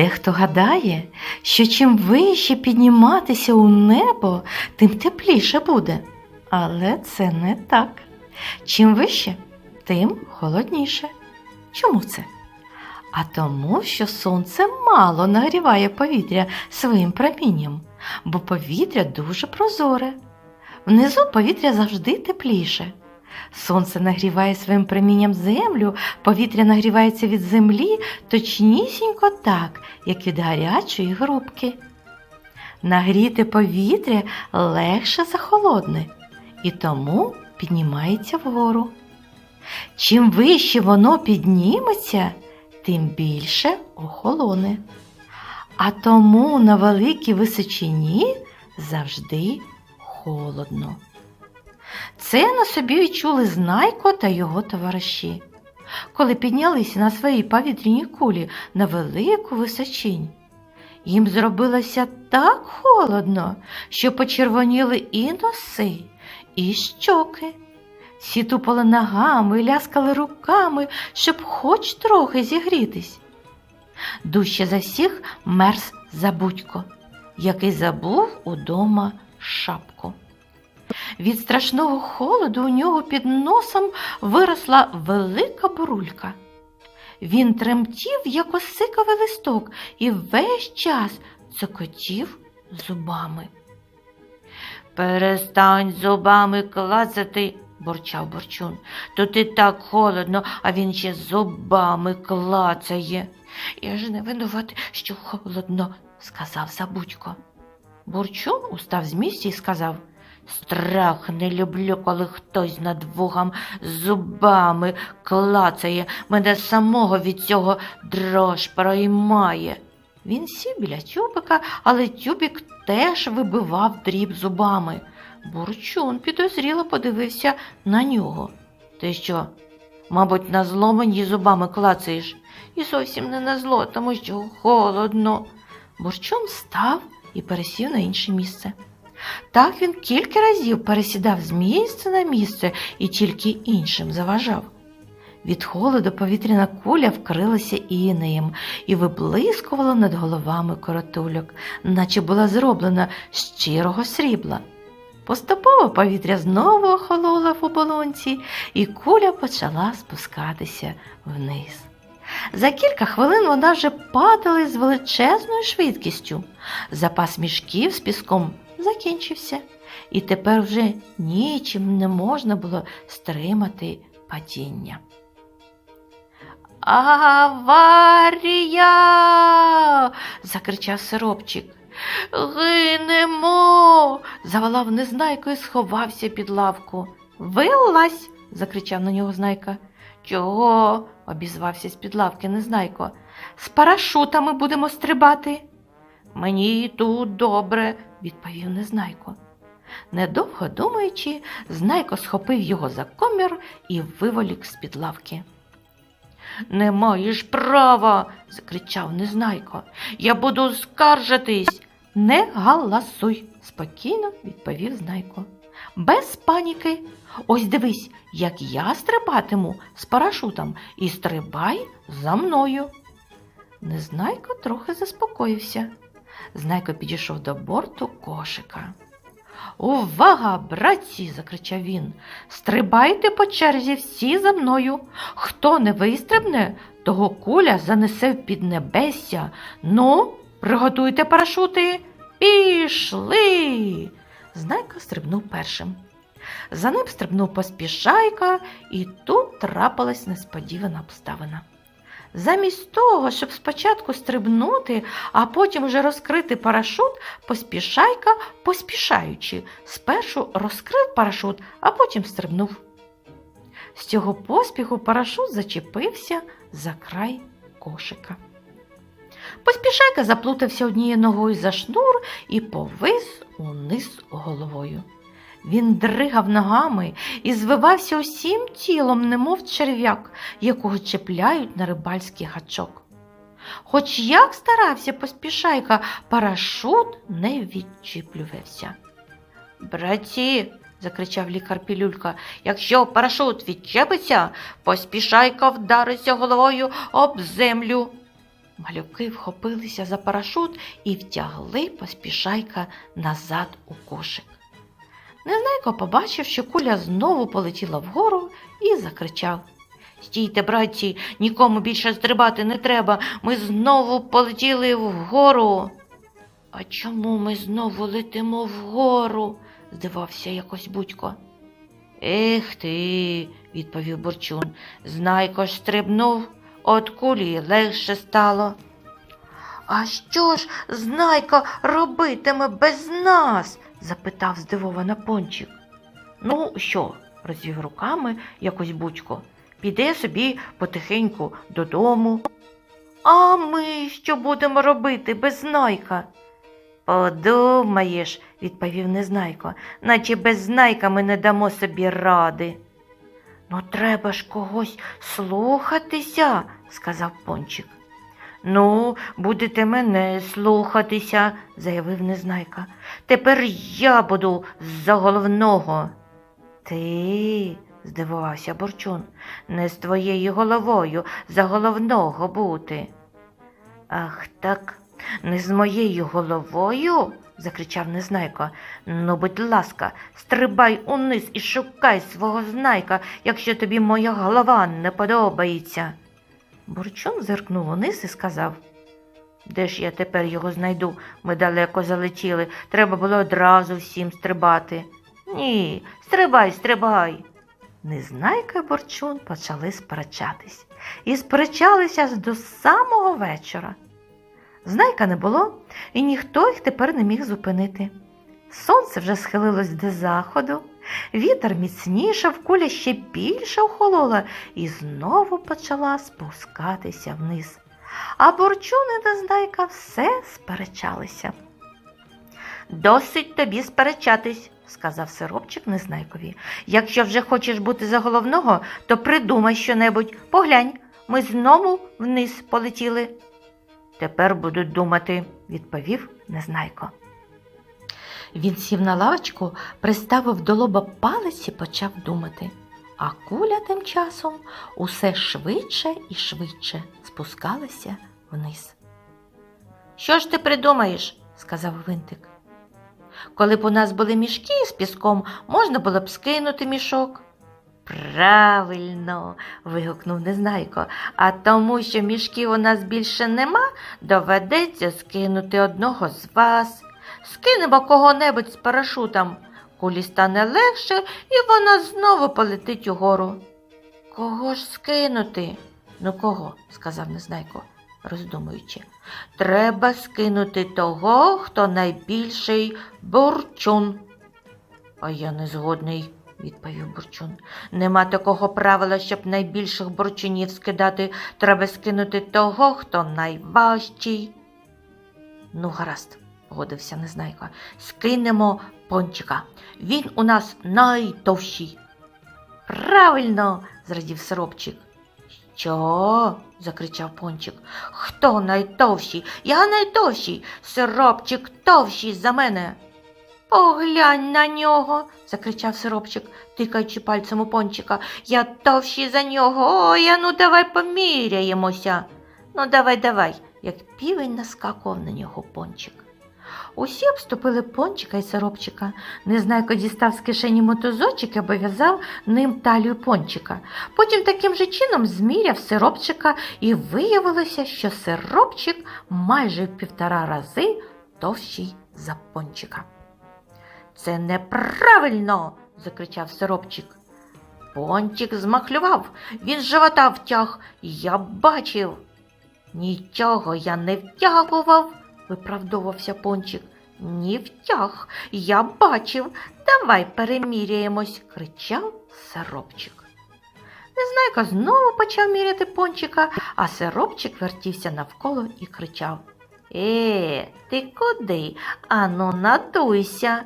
Дехто гадає, що чим вище підніматися у небо, тим тепліше буде. Але це не так. Чим вище, тим холодніше. Чому це? А тому, що сонце мало нагріває повітря своїм промінням, бо повітря дуже прозоре. Внизу повітря завжди тепліше. Сонце нагріває своїм промінням землю, повітря нагрівається від землі точнісінько так, як від гарячої грубки. Нагріте повітря легше за холодне і тому піднімається вгору. Чим вище воно підніметься, тим більше охолоне. А тому на великій височині завжди холодно. Це на собі відчули Знайко та його товариші, коли піднялися на своїй повітряній кулі на велику височинь. Їм зробилося так холодно, що почервоніли і носи, і щоки. Всі тупали ногами, ляскали руками, щоб хоч трохи зігрітись. Дужче за всіх мерз Забудько, який забув удома шапку. Від страшного холоду у нього під носом виросла велика бурулька. Він тремтів, як осиковий листок, і весь час цокотів зубами. Перестань зубами клацати, бурчав борчун. Тут і так холодно, а він ще зубами клацає. Я ж не винувати, що холодно, сказав Забудько. Бурчун устав з місця і сказав Страх не люблю, коли хтось над вухом зубами клацає. Мене самого від цього дрож проймає. Він сів біля тюбика, але тюбик теж вибивав дріб зубами. Бурчун підозріло подивився на нього. Ти що, мабуть, на зло мені зубами клацаєш? І зовсім не на зло, тому що холодно. Бурчун встав і пересів на інше місце. Так він кілька разів пересідав з місця на місце і тільки іншим заважав. Від холоду повітряна куля вкрилася інеєм і виблискувала над головами коротульок, наче була зроблена з щирого срібла. Поступово повітря знову охололо в оболонці, і куля почала спускатися вниз. За кілька хвилин вона вже падала з величезною швидкістю. Запас мішків з піском закінчився, і тепер вже нічим не можна було стримати падіння. Аварія. закричав сиропчик. Гинемо. заволав незнайко і сховався під лавку. Вилазь. закричав на нього знайка. Чого? обізвався з під лавки незнайко. З парашутами будемо стрибати. Мені тут добре, відповів незнайко. Недовго думаючи, знайко схопив його за комір і виволік з-під лавки. Не маєш права, закричав незнайко. Я буду скаржитись. Не галасуй, спокійно відповів знайко. Без паніки. Ось дивись, як я стрибатиму з парашутом і стрибай за мною. Незнайко трохи заспокоївся. Знайко підійшов до борту кошика. Увага, братці! закричав він. Стрибайте по черзі всі за мною. Хто не вистрибне, того куля занесе в піднебесся. Ну, приготуйте парашути. Пішли. Знайко стрибнув першим. За ним стрибнув поспішайка, і тут трапилась несподівана обставина. Замість того, щоб спочатку стрибнути, а потім вже розкрити парашут, поспішайка, поспішаючи, спершу розкрив парашут, а потім стрибнув. З цього поспіху парашут зачепився за край кошика. Поспішайка заплутався однією ногою за шнур і повис униз головою. Він дригав ногами і звивався усім тілом, немов черв'як, якого чіпляють на рибальський гачок. Хоч як старався поспішайка, парашут не відчіплювався. Браті, закричав лікар Пілюлька, якщо парашут відчепиться, поспішайка вдариться головою об землю. Малюки вхопилися за парашут і втягли поспішайка назад у кошик. Незнайко побачив, що куля знову полетіла вгору і закричав. Стійте, братці, нікому більше стрибати не треба. Ми знову полетіли вгору. А чому ми знову летимо вгору? здивався якось будько. Ех ти, відповів Борчун. Знайко ж стрибнув, от кулі легше стало. А що ж знайка робитиме без нас? Запитав здивована пончик. Ну, що? розвів руками якось будько. Піде собі потихеньку додому. А ми що будемо робити без знайка? Подумаєш, відповів незнайко, наче без знайка ми не дамо собі ради. Ну, треба ж когось слухатися, сказав пончик. Ну, будете мене слухатися, заявив незнайка. Тепер я буду за головного. Ти, здивувався Борчун, не з твоєю головою за головного бути. Ах так, не з моєю головою? закричав незнайко. Ну, будь ласка, стрибай униз і шукай свого знайка, якщо тобі моя голова не подобається. Бурчун зиркнув униз і сказав. Де ж я тепер його знайду? Ми далеко залетіли. Треба було одразу всім стрибати. Ні, стрибай, стрибай. Незнайка і Борчун почали сперечатись і сперечалися до самого вечора. Знайка не було, і ніхто їх тепер не міг зупинити. Сонце вже схилилось до заходу, вітер міцнішав, куля ще більше охолола і знову почала спускатися вниз. А борчуни та знайка все сперечалися. Досить тобі сперечатись, сказав сиропчик незнайкові. Якщо вже хочеш бути за головного, то придумай щонебудь. Поглянь, ми знову вниз полетіли. Тепер буду думати, відповів незнайко. Він сів на лавочку, приставив до лоба палець і почав думати. А куля тим часом усе швидше і швидше спускалася вниз. Що ж ти придумаєш? сказав Винтик. Коли б у нас були мішки з піском, можна було б скинути мішок. Правильно, вигукнув Незнайко, а тому, що мішків у нас більше нема, доведеться скинути одного з вас. Скинемо кого-небудь з парашутом. Кулі стане легше, і вона знову полетить угору. Кого ж скинути? Ну кого? сказав Незнайко, роздумуючи. Треба скинути того, хто найбільший бурчун. А я не згодний, відповів бурчун. Нема такого правила, щоб найбільших бурчунів скидати. Треба скинути того, хто найважчий. Ну, гаразд, погодився Незнайко. Скинемо пончика. Він у нас найтовщий. Правильно, зрадів сиропчик. Що? закричав пончик. Хто найтовщий? Я найтовщий. Сиропчик товщий за мене. Поглянь на нього, закричав сиропчик, тикаючи пальцем у пончика. Я товщий за нього. Ой, а ну давай поміряємося. Ну, давай, давай, як півень наскакував на нього пончик. Усі обступили пончика і сиропчика. Незнайко дістав з кишені мотузочок і обов'язав ним талію пончика. Потім таким же чином зміряв сиропчика, і виявилося, що сиропчик майже в півтора рази товщий за пончика. Це неправильно, закричав сиропчик. Пончик змахлював, він живота втяг, я бачив. Нічого я не втягував, виправдовувався пончик. Ні втяг, я бачив. Давай переміряємось, кричав сиропчик. Незнайка знову почав міряти пончика, а сиропчик вертівся навколо і кричав Е, ти куди? Ану, надуйся.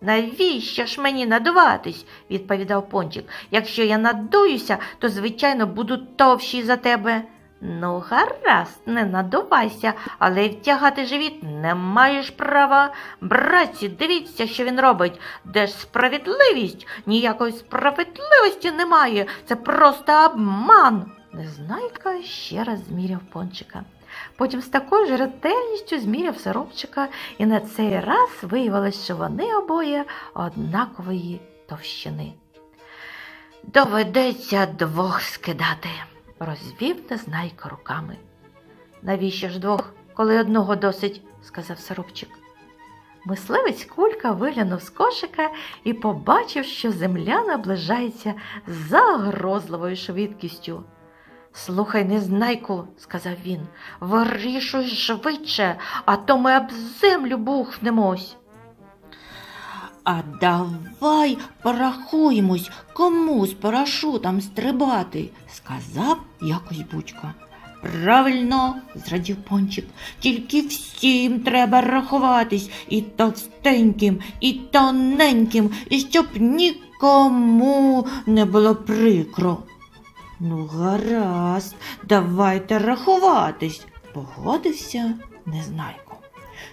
Навіщо ж мені надуватись? відповідав пончик. Якщо я надуюся, то, звичайно, буду товщий за тебе. Ну, гаразд, не надувайся, але втягати живіт не маєш права. Братці, дивіться, що він робить. Де ж справедливість? Ніякої справедливості немає. Це просто обман. Незнайка ще раз зміряв пончика. Потім з такою ж ретельністю зміряв сиропчика, і на цей раз виявилось, що вони обоє однакової товщини. Доведеться двох скидати, розвів незнайка руками. Навіщо ж двох, коли одного досить, сказав сиропчик. Мисливець кулька виглянув з кошика і побачив, що земля наближається загрозливою швидкістю. Слухай, незнайку, сказав він, вирішуй швидше, а то ми об землю бухнемось. А давай порахуємось, кому з парашутом стрибати, сказав якось Бучко. Правильно, зрадів пончик, тільки всім треба рахуватись і товстеньким, і тоненьким, і щоб нікому не було прикро. Ну, гаразд, давайте рахуватись, погодився Незнайко.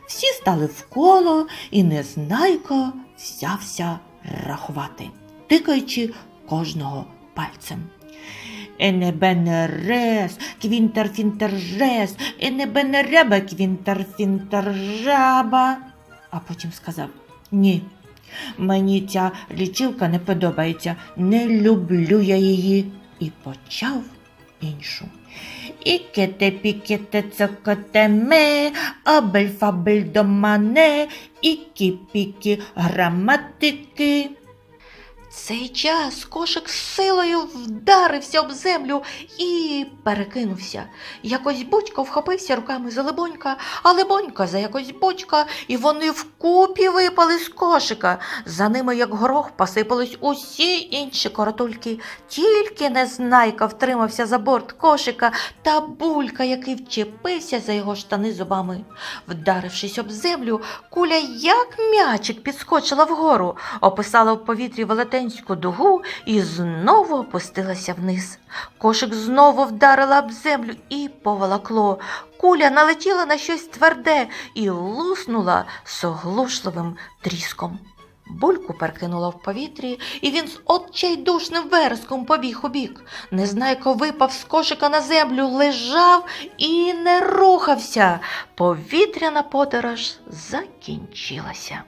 Всі стали в коло, і Незнайко взявся рахувати, тикаючи кожного пальцем. Енебенерес, квінтер-фінтер-жес, енебенереба, квінтер-фінтер-жаба. А потім сказав ні. Мені ця лічилка не подобається, не люблю я її. І почав іншу. Ікете пікете цокотеме, абель фабель до мане, ікі пікі. Цей час кошик з силою вдарився об землю і перекинувся. Якось бочко вхопився руками за либонька, а либонька за якось бочка, і вони вкупі випали з кошика. За ними, як горох, посипались усі інші коротульки. Тільки незнайка втримався за борт кошика та булька, який вчепився за його штани зубами. Вдарившись об землю, куля, як м'ячик, підскочила вгору, описала в повітрі велетенську дугу і знову опустилася вниз. Кошик знову вдарила об землю і поволокло. Куля налетіла на щось тверде і луснула з оглушливим тріском. Бульку перекинула в повітрі, і він з отчайдушним вереском побіг у бік. Незнайко випав з кошика на землю, лежав і не рухався. Повітряна подорож закінчилася.